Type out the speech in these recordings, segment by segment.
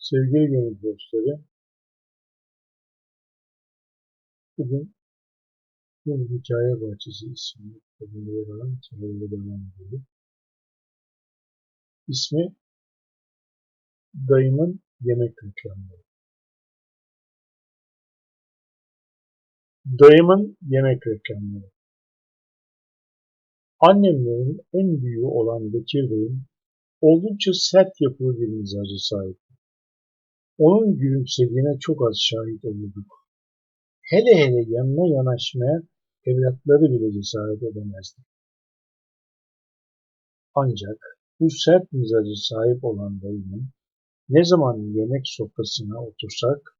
Sevgili gönül dostları, bugün bir hikaye bahçesi isimli kitabında yer alan hikayeyle devam edelim. İsmi Dayımın Yemek Reklamları. Dayımın Yemek Reklamları. Annemlerin en büyüğü olan Bekir Bey'in oldukça sert yapılı bir mizacı sahip. Onun gülümsediğine çok az şahit olurduk. Hele hele yanına yanaşmaya evlatları bile cesaret edemezdi. Ancak bu sert mizacı sahip olan dayımın ne zaman yemek sofrasına otursak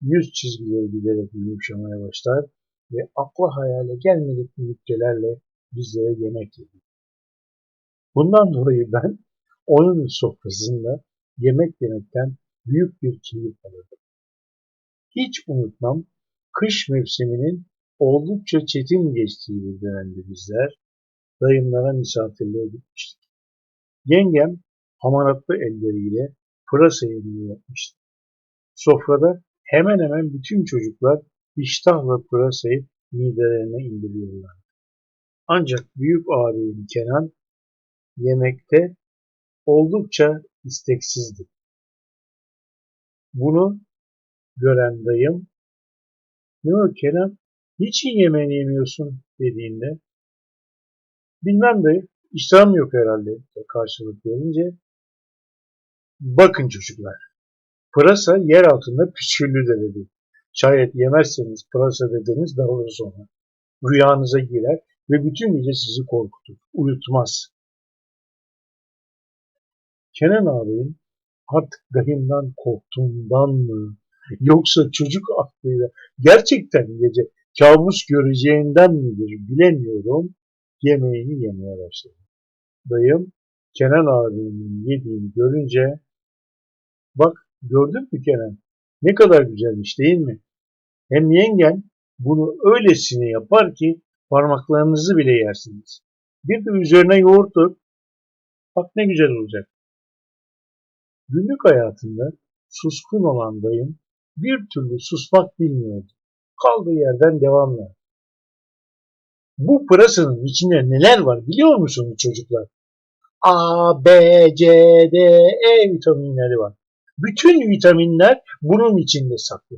yüz çizgileri giderek yumuşamaya başlar ve akla hayale gelmedik nüktelerle bizlere yemek yedi. Bundan dolayı ben onun sofrasında yemek yemekten büyük bir keyif alırdım. Hiç unutmam, kış mevsiminin oldukça çetin geçtiği bir dönemde bizler dayımlara misafirliğe gitmiştik. Yengem hamaratlı elleriyle pırasa yemeği yapmıştı. Sofrada hemen hemen bütün çocuklar iştahla pırasayı midelerine indiriyorlardı. Ancak büyük ağabeyim Kenan yemekte oldukça isteksizdi. Bunu gören dayım ne o Kenan niçin yemeğini yemiyorsun dediğinde bilmem dayı iştahım yok herhalde karşılık verince bakın çocuklar pırasa yer altında püsküllüdür dedi. Şayet yemezseniz pırasa dedeniz dağılır sonra. Rüyanıza girer ve bütün gece sizi korkutur, uyutmaz. Kenan ağabeyin artık dayımdan korktuğundan mı yoksa çocuk aklıyla gerçekten gece kabus göreceğinden midir bilemiyorum yemeğini yemeye başladı. Dayım Kenan abimin yediğini görünce bak gördün mü Kenan ne kadar güzelmiş değil mi? Hem yengen bunu öylesine yapar ki parmaklarınızı bile yersiniz. Bir de üzerine yoğurt dök. Bak ne güzel olacak. Günlük hayatında suskun olan dayım bir türlü susmak bilmiyordu. Kaldığı yerden devamla. Bu pırasanın içinde neler var biliyor musunuz çocuklar? A, B, C, D, E vitaminleri var. Bütün vitaminler bunun içinde saklı.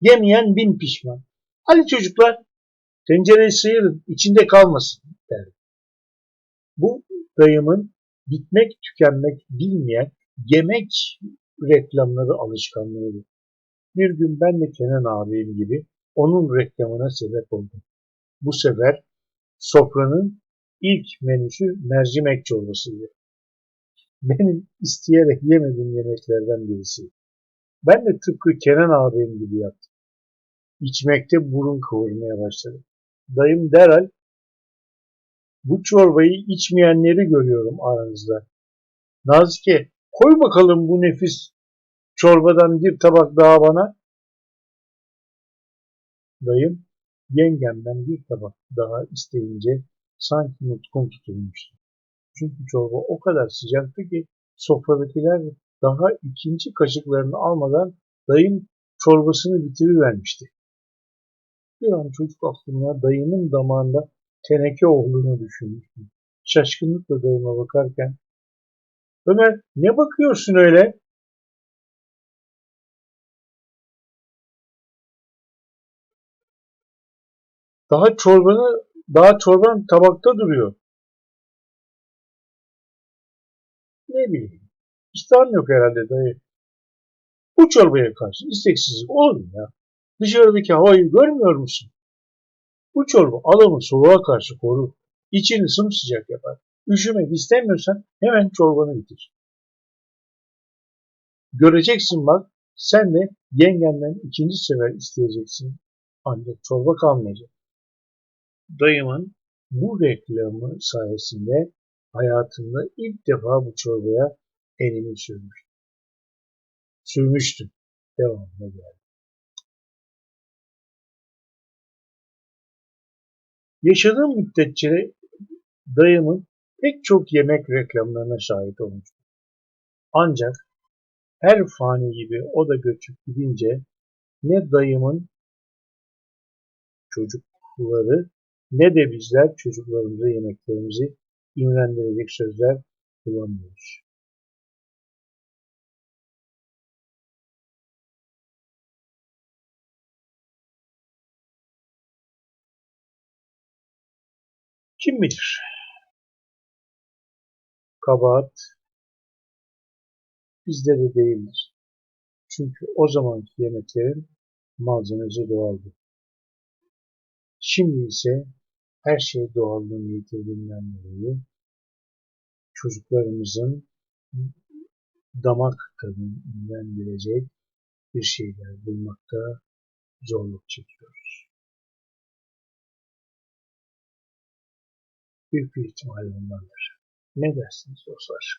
Yemeyen bin pişman. Hadi çocuklar tencereyi sıyırın içinde kalmasın derdi. Bu dayımın bitmek tükenmek bilmeyen yemek reklamları alışkanlığıydı. Bir gün ben de Kenan abim gibi onun reklamına sebep oldum. Bu sefer sofranın ilk menüsü mercimek çorbasıydı. Benim isteyerek yemediğim yemeklerden birisi. Ben de tıpkı Kenan abim gibi yaptım. İçmekte burun kıvırmaya başladım. Dayım derhal bu çorbayı içmeyenleri görüyorum aranızda. Nazike koy bakalım bu nefis çorbadan bir tabak daha bana. Dayım yengemden bir tabak daha isteyince sanki nutkum tutulmuştu. Çünkü çorba o kadar sıcaktı ki sofradakiler daha ikinci kaşıklarını almadan dayım çorbasını bitirivermişti. Bir an çocuk aklımda dayımın damağında teneke olduğunu düşünmüştüm. Şaşkınlıkla dayıma bakarken Ömer ne bakıyorsun öyle? Daha çorbanı, daha çorban tabakta duruyor. Ne bileyim. İştahım yok herhalde dayı. Bu çorbaya karşı isteksizlik olur mu ya? Dışarıdaki havayı görmüyor musun? Bu çorba adamı soğuğa karşı korur. İçini sımsıcak yapar. Üşümek istemiyorsan hemen çorbanı bitir. Göreceksin bak sen de yengenden ikinci sefer isteyeceksin. Ancak çorba kalmayacak. Dayımın bu reklamı sayesinde hayatımda ilk defa bu çorbaya elimi sürmüştüm. Sürmüştüm. Devamına geldi. Yaşadığım müddetçe dayımın pek çok yemek reklamlarına şahit olmuştum. Ancak Her fani gibi o da göçüp gidince ne dayımın çocukları ne de bizler çocuklarımıza yemeklerimizi imrendirecek sözler bulamıyoruz. Kim bilir? Kabahat bizde de değildir. Çünkü o zamanki yemeklerin malzemesi doğaldı. Şimdi ise her şey doğallığını yitirdiğinden dolayı çocuklarımızın damak tadını imrendirecek bir şeyler bulmakta zorluk çekiyoruz. Büyük bir ihtimal bundandır. Ne dersiniz dostlar?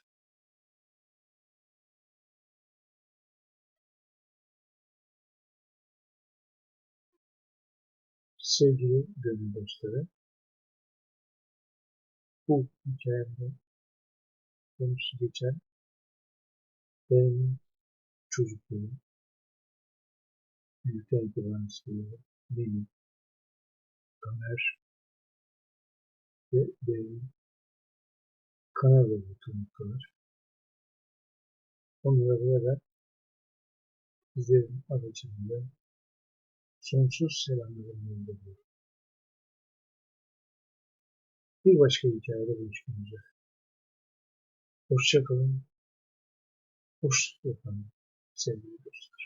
Sevgili gönül dostları, bu hikayemde konusu geçen benim büyükten itibaren seviyorum. Benim, Ömer ve benim Kanadalı tanıklar. Onlara beraber bizlerin aracılığıyla sonsuz selamlarımı gönderiyorum. Bir başka hikayede buluşmak üzere. Hoşçakalın. Hoşçakalın sevgili dostlar.